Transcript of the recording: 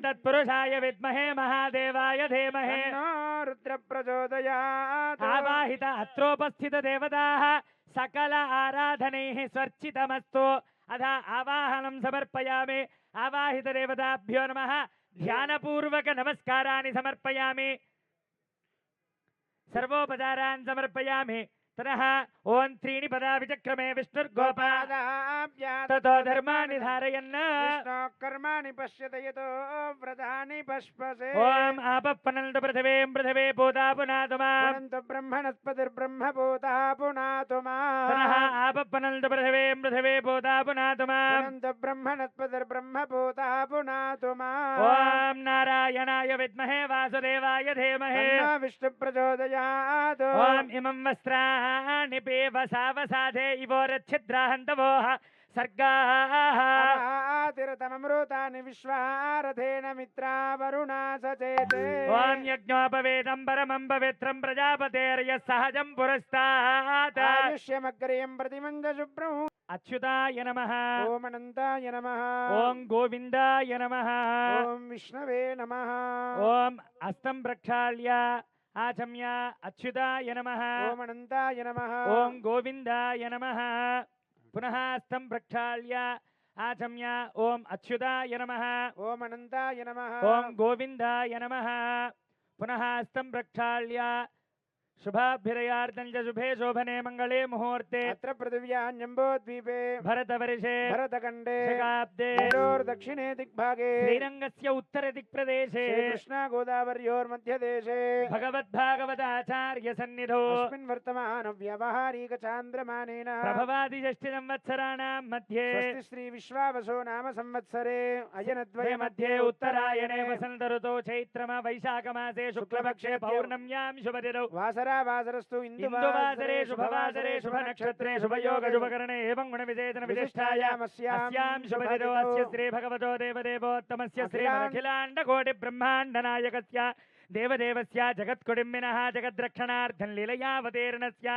तत्पुरुषाय विद्महे महादेवाय धीमहे। रुद्र प्रचोदयात् आवाहित अत्रोपस्थित देवताः सकल आराधनैः स्वर्चितमस्तु। अथ आवाहनं समर्पयामि। आवाहित देवताभ्यो नमः। ध्यानपूर्वक नमस्काराणि समर्पयामि। सर्वोपचारान् समर्पयामि। ततः ॐ त्रीणि पदा विचक्रमे विष्णुर्गोपाद गोपादाभ्यात् ततो धर्माणि धारयन्। कर्माणि पश्यत यतो व्रतानि पश्पसे। ॐ आपप्पनन्द पृथिवीं पृथिवी भूता पुनातु पुनः पृथिवीं पृथिवी भूता पुनातु पुनातु माम् ॐ नारायणाय विद्महे वासुदेवाय धीमहि। तन्नो विष्णुप्रचोदयात् ॐ इमं वस्त्राणि पेवसावसाधे इवोरच्छिद्राहन्तवोः सर्गाः। तिरतममृतानि विश्वारथेन मित्रा वरुणा सचेते ॐ यज्ञोपवेदं परमं पवित्रं प्रजापतेर्यः सहजं पुरस्तात्। आयुष्यमग्र्यं प्रतिमन्दशुभ्रम् अच्युताय नमः ॐ अनन्ताय नमः ॐ गोविन्दाय नमः ॐ विष्णवे नमः ॐ हस्तं प्रक्षाल्य आचम्य अच्युताय नमः ॐ अनन्ताय नमः ॐ गोविन्दाय नमः पुनः हस्तं प्रक्षाल्य आचम्य ॐ अच्युताय नमः ॐ अनन्ताय नमः ॐ गोविन्दाय नमः पुनः हस्तं प्रक्षाल्य शुभाभ्युदयार्थं च शुभे शोभने मङ्गले मुहूर्ते। अत्र पृथिव्याञ्जम्बोद्वीपे। भरतवर्षे भरतखण्डे। शकाब्दे मेरोर्दक्षिणे दिग्भागे। श्रीरङ्गस्य उत्तरदिक्प्रदेशे। श्रीकृष्णा गोदावर्योर्मध्यदेशे भगवद्भागवताचार्यसन्निधौ। अस्मिन् वर्तमानव्यावहारिकचान्द्रमानेन। प्रभवादिषष्टिसंवत्सराणां मध्ये। स्वस्ति श्री विश्वावसो नाम संवत्सरे। अयनद्वय द्वय मध्ये उत्तरायणे। वसन्त ऋतौ चैत्रम वैशाखमासे शुक्लपक्षे पौर्णम्यां शुभदिनौ वासरा వాసరస్తు ఇందువాసరే శుభవాసరే శుభ నక్షత్రే శుభయోగ శుభకరణే ఏం గుణ విజేతన విశిష్టాయాం శుభదిరో అస్య శ్రీ భగవతో దేవదేవోత్తమస్య శ్రీమఖిలాండ కోటి బ్రహ్మాండ నాయకస్య దేవదేవస్య జగత్కుడిమ్మినః జగద్రక్షణార్థం లీలయావతీర్ణస్య